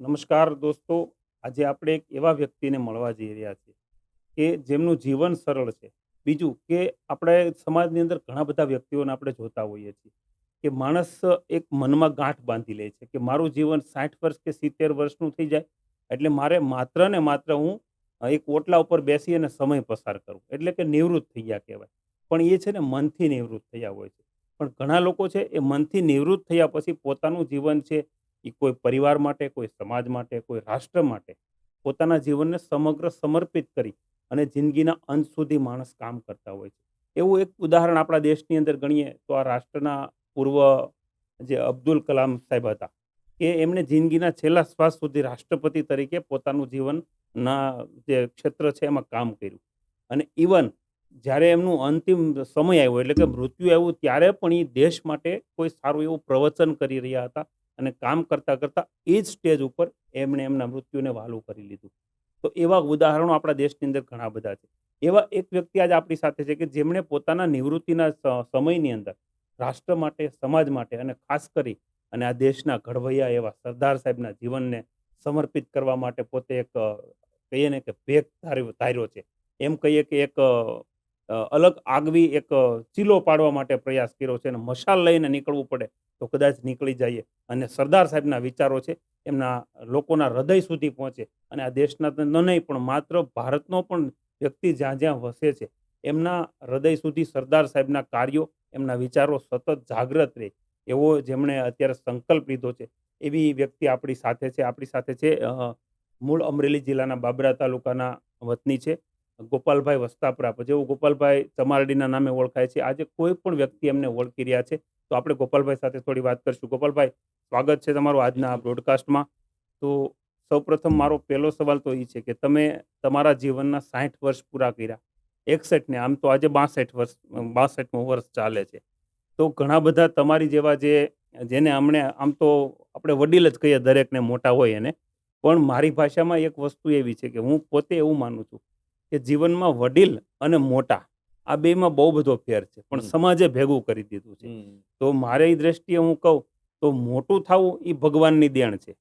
નમસ્કાર દોસ્તો. આજે આપણે એક એવા વ્યક્તિને મળવા જઈ રહ્યા છીએ કે જેમનું જીવન સરળ છે. બીજું કે આપણે સમાજની અંદર ઘણા બધા વ્યક્તિઓને આપણે જોતા હોઈએ છીએ કે માણસ એક મનમાં ગાંઠ બાંધી લે છે કે મારું જીવન સાઠ વર્ષ કે સિત્તેર વર્ષનું થઈ જાય એટલે મારે માત્ર ને માત્ર હું એક ઓટલા ઉપર બેસી અને સમય પસાર કરું. એટલે કે નિવૃત્ત થઈ ગયા કહેવાય. પણ એ છે ને મનથી નિવૃત્ત થયા હોય છે. પણ ઘણા લોકો છે એ મનથી નિવૃત્ત થયા પછી પોતાનું જીવન છે એ કોઈ પરિવાર માટે, કોઈ સમાજ માટે, કોઈ રાષ્ટ્ર માટે પોતાના જીવનને સમગ્ર સમર્પિત કરી અને જિંદગીના અંત સુધી માણસ કામ કરતા હોય છે. એવું એક ઉદાહરણ આપણા દેશની અંદર ગણીએ તો આ રાષ્ટ્રના પૂર્વ જે અબ્દુલ કલામ સાહેબ હતા, કે એમણે જિંદગીના છેલ્લા શ્વાસ સુધી રાષ્ટ્રપતિ તરીકે પોતાનું જીવનના જે ક્ષેત્ર છે એમાં કામ કર્યું. અને ઇવન જ્યારે એમનું અંતિમ સમય આવ્યો, એટલે કે મૃત્યુ આવ્યું, ત્યારે પણ એ દેશ માટે કોઈ સારું એવું પ્રવચન કરી રહ્યા હતા. અને કામ કરતાં કરતાં એ જ સ્ટેજ ઉપર એમણે એમના મૃત્યુને વહાલું કરી લીધું. તો એવા ઉદાહરણો આપણા દેશની અંદર ઘણા બધા છે. એવા એક વ્યક્તિ આજ આપણી સાથે છે કે જેમણે પોતાના નિવૃત્તિના સમયની અંદર રાષ્ટ્ર માટે, સમાજ માટે અને ખાસ કરી અને આ દેશના ઘડવૈયા એવા સરદાર સાહેબના જીવનને સમર્પિત કરવા માટે પોતે એક કહીએ ને કે ભેગ ધાર્યો છે. એમ કહીએ કે એક અલગ આગવી એક ચીલો પાડવા માટે પ્રયાસ કર્યો છે અને મશાલ લઈને નીકળવું પડે તો કદાચ નીકળી જઈએ. અને સરદાર સાહેબના વિચારો છે એમના લોકોના હૃદય સુધી પહોંચે અને આ દેશના ન નહીં, પણ માત્ર ભારતનો પણ વ્યક્તિ જ્યાં જ્યાં વસે છે, એમના હૃદય સુધી સરદાર સાહેબના કાર્યો, એમના વિચારો સતત જાગ્રત રહે. એવો જેમણે અત્યારે સંકલ્પ લીધો છે, એવી વ્યક્તિ આપણી સાથે છે. આપણી સાથે છે મૂળ અમરેલી જિલ્લાના બાબરા તાલુકાના વતની છે. ગોપાલભાઈ વસ્તાપરા જેવો ગોપાલભાઈ ચમારડીના નામે ઓળખાય છે. આજે કોઈ પણ વ્યક્તિ એમને ઓળખી રહ્યા છે, તો આપણે ગોપાલભાઈ સાથે થોડી વાત કરીશું. ગોપાલભાઈ, સ્વાગત છે તમારું આજના બ્રોડકાસ્ટમાં તો સૌપ્રથમ મારો પહેલો સવાલ તો એ છે કે તમે તમારા જીવનના સાઠ વર્ષ પૂરા કર્યા. એકસઠને આમ તો આજે બાસઠ વર્ષ, બાસઠમું વર્ષ ચાલે છે. તો ઘણા બધા તમારી જેવા જે, જેને હમણે આમ તો આપણે વડીલ જ કહીએ દરેકને મોટા હોય એને, પણ મારી ભાષામાં એક વસ્તુ એવી છે કે હું પોતે એવું માનું છું કે જીવનમાં વડીલ અને મોટા આ બેમાં બહુ બધો ફેર છે. પણ સમાજે ભેગું કરી દીધું છે. તો મારી દ્રષ્ટિએ હું કહું તો મોટું થવું એ ભગવાનની દેણ છે.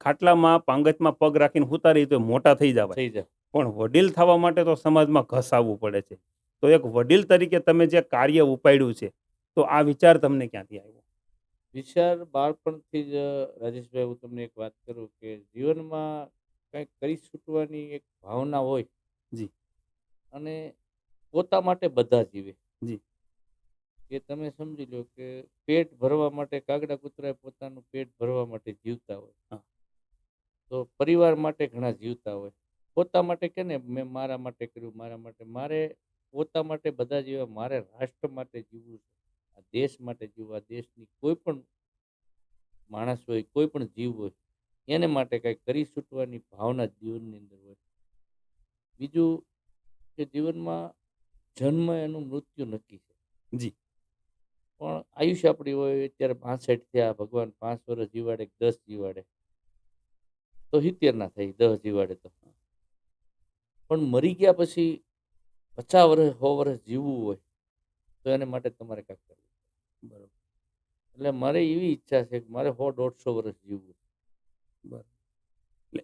ખાટલામાં પાંગતમાં પગ રાખીને ઉતારી તો મોટા થઈ જવાય. પણ વડીલ થવા માટે તો સમાજમાં ઘસાવવું પડે છે. તો એક વડીલ તરીકે તમે જે કાર્ય ઉપાડ્યું છે તો આ વિચાર તમને ક્યાંથી આવ્યો? વિચાર બાળપણથી જ રાજેશભાઈ હું તમને એક વાત કરું કે જીવનમાં કંઈક કરી છૂટવાની એક ભાવના હોય જી. અને પોતા માટે બધા જીવે જી. કે તમે સમજી લો કે પેટ ભરવા માટે કાગડા કૂતરાએ પોતાનું પેટ ભરવા માટે જીવતા હોય હા. તો પરિવાર માટે ઘણા જીવતા હોય પોતા માટે કે ને મેં મારા માટે કર્યું મારા માટે મારે પોતા માટે બધા જીવા મારે રાષ્ટ્ર માટે જીવવું છે આ દેશ માટે જીવવા દેશની કોઈ પણ માણસ હોય કોઈ પણ જીવ હોય એને માટે કંઈક કરી છૂટવાની ભાવના જીવનની અંદર હોય બીજું કે જીવનમાં જન્મ એનું મૃત્યુ નક્કી છે. જી. પણ આયુષ્ય આપણી હોય અત્યારે પાસઠ થયા ભગવાન પાંચ વર્ષ જીવાડે દસ જીવાડે. તો સિત્તેર ના થાય દસ જીવાડે તો. પણ મરી ગયા પછી પચાસ વર્ષ સો વર્ષ જીવવું હોય તો એને માટે તમારે કાંઈક કરવું બરોબર. એટલે મારે એવી ઈચ્છા છે કે મારે સો દોઢસો વર્ષ જીવવું. એટલે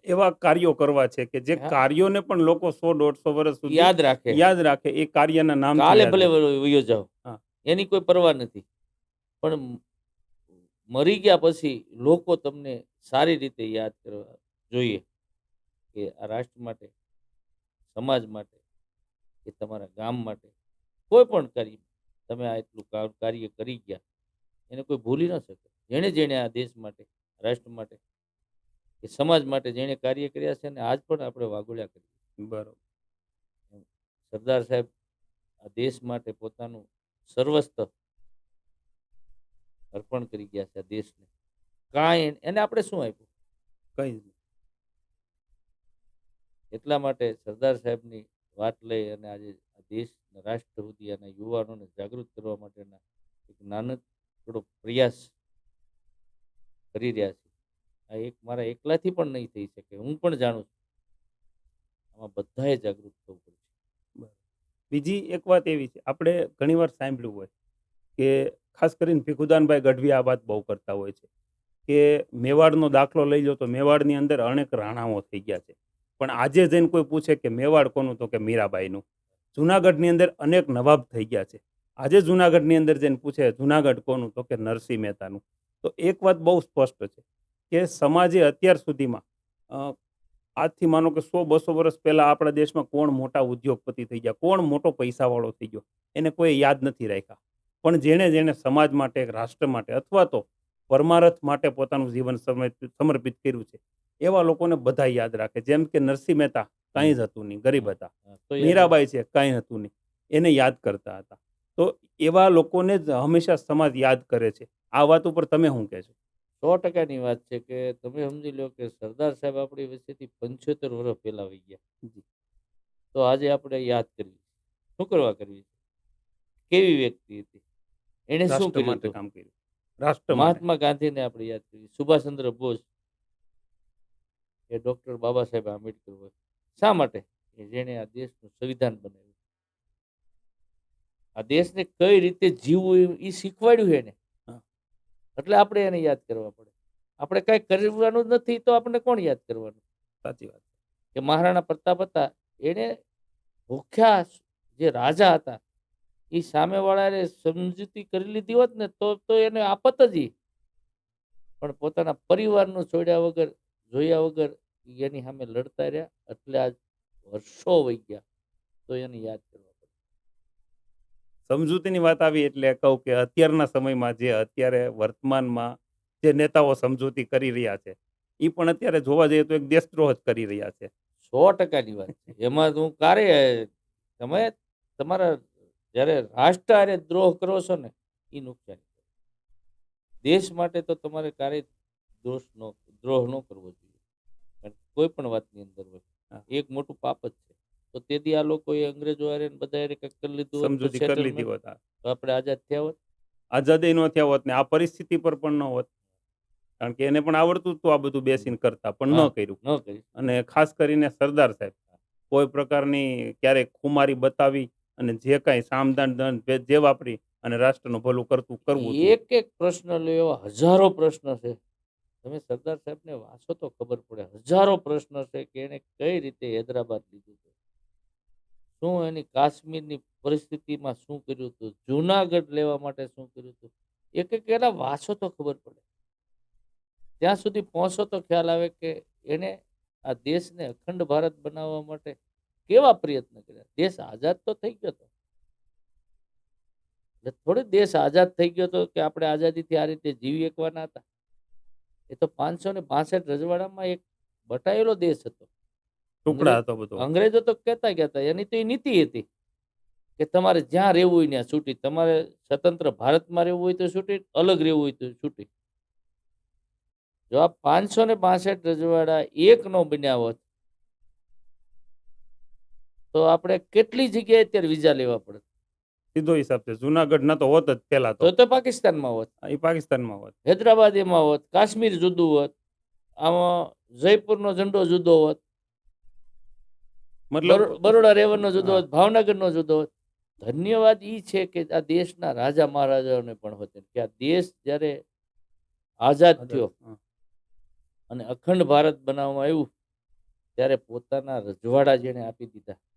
એવા કાર્યો કરવા છે કે જે કાર્યોને પણ લોકો સો દોઢસો વર્ષ સુધી યાદ રાખે. યાદ રાખે એ કાર્યના નામ કાલે ભલે વયો જાઓ. હા. એની કોઈ પરવા નથી. પણ મરી ગયા પછી લોકો તમને સારી રીતે યાદ કરવા જોઈએ કે આ રાષ્ટ્ર માટે સમાજ માટે કે તમારા ગામ માટે કોઈ પણ કાર્ય તમે આ એટલું કાર્ય કરી ગયા એને કોઈ ભૂલી ન શકે. જેણે જેણે આ દેશ માટે રાષ્ટ્ર માટે કે સમાજ માટે જેણે કાર્ય કર્યા છે ને આજ પણ આપણે વાગોળ્યા કરીએ. બરોબર. સરદાર સાહેબ આ દેશ માટે પોતાનું સર્વસ્વ અર્પણ કરી ગયા છે આ દેશને. કાંઈ એને આપણે શું આપ્યું? કઈ નહીં. એટલા માટે સરદાર સાહેબની વાત લઈ અને આજે આ દેશ રાષ્ટ્ર સુધી અને યુવાનોને જાગૃત કરવા માટેના એક નાનકડો પ્રયાસ કરી રહ્યા છે. આ એક મારા એકલાથી પણ નહીં થઈ શકે, હું પણ જાણું છું. આમાં બધાએ જાગૃત થવું પડશે બીજી એક વાત એવી છે, આપણે ઘણીવાર સાંભળ્યું હોય કે ખાસ કરીને ભીખુદાનભાઈ ગઢવી આ વાત બહુ કરતા હોય છે કે મેવાડનો દાખલો લઈ લો તો મેવાડની અંદર અનેક રાણાઓ થઈ ગયા છે. પણ આજે જઈને કોઈ પૂછે કે મેવાડ કોનું તો કે મીરાબાઈનું. જુનાગઢની અંદર અનેક નવાબ થઈ ગયા છે. આજે જુનાગઢની અંદર જઈને પૂછે જુનાગઢ કોનું તો કે નરસિંહ મહેતાનું. તો એક વાત બહુ સ્પષ્ટ છે કે સમાજે અત્યાર સુધીમાં આજથી માનો કે સો બસો વર્ષ પહેલાં આપણા દેશમાં કોણ મોટા ઉદ્યોગપતિ થઈ ગયા કોણ મોટો પૈસાવાળો થઈ ગયો એને કોઈ યાદ નથી રાખ્યા. પણ જેણે જેણે સમાજ માટે રાષ્ટ્ર માટે અથવા તો પરમારથ માટે પોતાનું જીવન સમર્પિત કર્યું છે એવા લોકોને બધા યાદ રાખે. જેમ કે નરસિંહ મહેતા કાંઈ જ હતું નહીં ગરીબ હતા. મીરાબાઈ છે કાંઈ હતું નહીં એને યાદ કરતા હતા. તો એવા લોકોને જ હંમેશા સમાજ યાદ કરે છે. આ વાત ઉપર તમે શું કહેશો? સો ટકાની વાત છે કે તમે સમજી લો કે સરદાર સાહેબ આપણી વચ્ચેથી પંચોતેર વર્ષ પહેલા આવી ગયા. તો આજે આપણે યાદ કરવી શું કરવા કરવી કેવી વ્યક્તિ હતી? એને શું કર્યું કામ કર્યું. રાષ્ટ્ર મહાત્મા ગાંધીને આપણે યાદ કરીએ. સુભાષચંદ્ર બોઝ એ ડોક્ટર બાબા સાહેબ આંબેડકર હોય. શા માટે? જેણે આ દેશનું સંવિધાન બનાવ્યું. આ દેશને કઈ રીતે જીવવું એ શીખવાડ્યું એને. એટલે આપણે એને યાદ કરવા પડે. આપણે કઈ કરવાનું જ નથી તો આપણે કોણ યાદ કરવાનું? સાચી વાત. કે મહારાણા પ્રતાપ હતા એને ભૂખ્યા જે રાજા હતા એ સામેવાળાએ સમજૂતી કરી લીધી હોત ને તો તો એને આપત જ. પણ પોતાના પરિવારનું છોડ્યા વગર જોયા વગર એની સામે લડતા રહ્યા. એટલે આજ વર્ષો વહી ગયા. તો એને યાદ કરવા સમજૂતીની વાત આવી એટલે કહું કે અત્યારના સમયમાં જે અત્યારે વર્તમાનમાં જે નેતાઓ સમજૂતી કરી રહ્યા છે એ પણ અત્યારે જોવા જઈએ તો એક દેશદ્રોહ જ કરી રહ્યા છે. સો ટકાની વાત છે. એમાં હું કારે તમે તમારા જ્યારે રાષ્ટ્ર દ્રોહ કરો છો ને એ નુકસાન દેશ માટે તો તમારે ક્યારેય દોષ નો દ્રોહ ન કરવો જોઈએ. કોઈ પણ વાતની અંદર હોય. એક મોટું પાપ જ છે. તો તેથી આ લોકોએ અંગ્રેજો હારે ને બધા હારે કંઈક કરી લીધું હોત સમજૂતી કરી લીધી હોત તો આપણે આઝાદ થયા હોત? આઝાદી નો થયા હોત ને આ પરિસ્થિતિ પર પણ ન હોત. કારણ કે એને પણ આવડતું હતું આ બધું બેસીને કરતા પણ ન હા. કર્યું. ન કરી અને ખાસ કરીને સરદાર સાહેબ કોઈ પ્રકારની ક્યારેક ખુમારી બતાવી અને જે કાંઈ સામદાન દંડ ભેદ જે વાપરી અને રાષ્ટ્રનું ભલું કરતું કરવું હતું. એક એક પ્રશ્ન લો એવા હજારો પ્રશ્ન છે. તમે સરદાર સાહેબને વાંચો તો ખબર પડે હજારો પ્રશ્ન છે કે એને કઈ રીતે હૈદરાબાદ લીધું છે શું એની કાશ્મીરની પરિસ્થિતિમાં શું કર્યું હતું? જુનાગઢ લેવા માટે શું કર્યું હતું? એક એક એના વાંચો તો ખબર પડે. ત્યાં સુધી પહોંચો તો ખ્યાલ આવે કે એને આ દેશને અખંડ ભારત બનાવવા માટે કેવા પ્રયત્ન કર્યા? દેશ આઝાદ તો થઈ ગયો હતો થોડી દેશ આઝાદ થઈ ગયો હતો કે આપણે આઝાદીથી આ રીતે જીવી એકવાના હતા. એ તો પાંચસો ને બાસઠ રજવાડામાં એક બટાયેલો દેશ હતો. ટુકડા હતો બધો. અંગ્રેજો તો કહેતા ગયા હતા એની તો એ નીતિ હતી કે તમારે જ્યાં રહેવું હોય ત્યાં છૂટી. તમારે સ્વતંત્ર ભારતમાં રહેવું હોય તો છૂટી અલગ રહેવું હોય તો છૂટી. જો આ પાંચસો ને બાસઠ રજવાડા એક નો બન્યા હોત તો આપણે કેટલી જગ્યાએ અત્યારે વિઝા લેવા પડે સીધો હિસાબ છે. જુનાગઢ ના તો હોત જ પેલા તો. તો તો પાકિસ્તાનમાં હોત. એ પાકિસ્તાનમાં હોત. હૈદરાબાદ એમાં હોત કાશ્મીર જુદું હોત. આમાં જયપુરનો ઝંડો જુદો હોત. મતલબ બરો- બરોડા રેવનનો જુદો હોત ભાવનગરનો જુદો હોત. ધન્યવાદ એ છે કે આ દેશના રાજા મહારાજાઓને પણ હોતે. કે આ દેશ જ્યારે આઝાદ થયો અને અખંડ ભારત બનાવવામાં આવ્યું ત્યારે પોતાના રજવાડા જેને આપી દીધા.